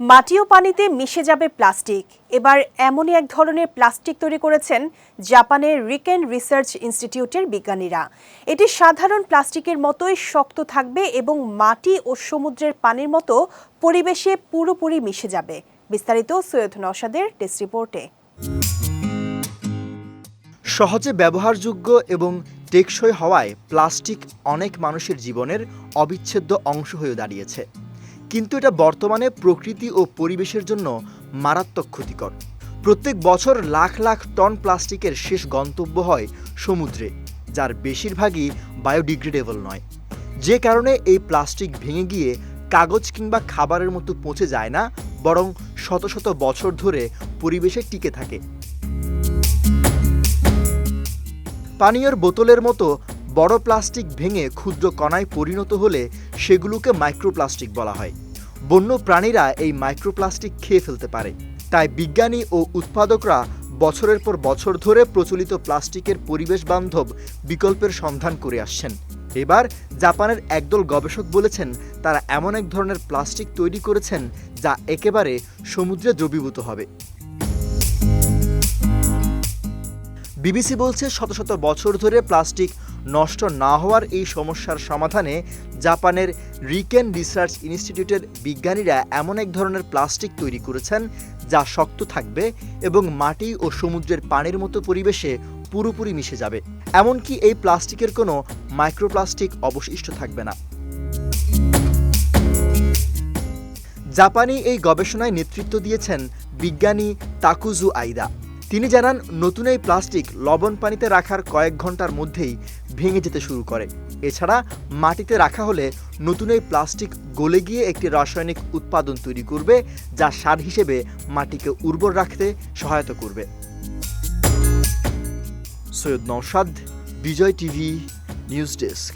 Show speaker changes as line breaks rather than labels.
মাটি ও পানিতে মিশে যাবে প্লাস্টিক। এবার এমনই এক ধরনের প্লাস্টিক তৈরি করেছেন জাপানের রিকেন রিসার্চ ইনস্টিটিউটের বিজ্ঞানীরা। এটি সাধারণ প্লাস্টিকের মতোই শক্ত থাকবে এবং মাটি ও সমুদ্রের পানির মতো পরিবেশে পুরোপুরি মিশে যাবে। বিস্তারিত সৈয়দ নসাদের টেস্ট রিপোর্টে।
সহজে ব্যবহারযোগ্য এবং টেকসই হওয়ায় প্লাস্টিক অনেক মানুষের জীবনের অবিচ্ছেদ্য অংশ হয়ে দাঁড়িয়েছে। কিন্তু এটা বর্তমানে প্রকৃতি ও পরিবেশের জন্য মারাত্মক ক্ষতিকর। প্রত্যেক বছর লাখ লাখ টন প্লাস্টিকের শেষ গন্তব্য হয় সমুদ্রে, যার বেশিরভাগই বায়োডিগ্রেডেবল নয়। যে কারণে এই প্লাস্টিক ভেঙে গিয়ে কাগজ কিংবা খাবারের মতো পচে যায় না, বরং শত শত বছর ধরে পরিবেশে টিকে থাকে। পানীয়র বোতলের মতো বড় প্লাস্টিক ভেঙে ক্ষুদ্র কণায় পরিণত হলে সেগুলোকে মাইক্রোপ্লাস্টিক বলা হয়। বন্য প্রাণীরা এই মাইক্রোপ্লাস্টিক খেয়ে ফেলতে পারে। তাই বিজ্ঞানী ও উৎপাদকরা বছরের পর বছর ধরে প্রচলিত প্লাস্টিকের পরিবেশ বান্ধব বিকল্পের সন্ধান করে আসছেন। এবার জাপানের একদল গবেষক বলেছেন, তারা এমন এক ধরনের প্লাস্টিক তৈরি করেছেন যা একেবারে সমুদ্রে দ্রবীভূত হবে। বিবিসি বলছে, শত শত বছর ধরে প্লাস্টিক নষ্ট না হওয়ার এই সমস্যার সমাধানে জাপানের রিকেন রিসার্চ ইনস্টিটিউটের বিজ্ঞানীরা এমন এক ধরনের প্লাস্টিক তৈরি করেছেন যা শক্ত থাকবে এবং মাটি ও সমুদ্রের পানির মতো পরিবেশে পুরোপুরি মিশে যাবে। এমনকি এই প্লাস্টিকের কোনো মাইক্রোপ্লাস্টিক অবশিষ্ট থাকবে না। জাপানি এই গবেষণায় নেতৃত্ব দিয়েছেন বিজ্ঞানী তাকুজু আইদা। তিনি জানান, নতুন এই প্লাস্টিক লবণ পানিতে রাখার কয়েক ঘণ্টার মধ্যেই ভেঙে যেতে শুরু করে। এছাড়া মাটিতে রাখা হলে নতুন এই প্লাস্টিক গলে গিয়ে একটি রাসায়নিক উৎপাদন তৈরি করবে, যা সার হিসেবে মাটিকে উর্বর রাখতে সহায়তা করবে। Syed Naushad Bijoy TV, news desk.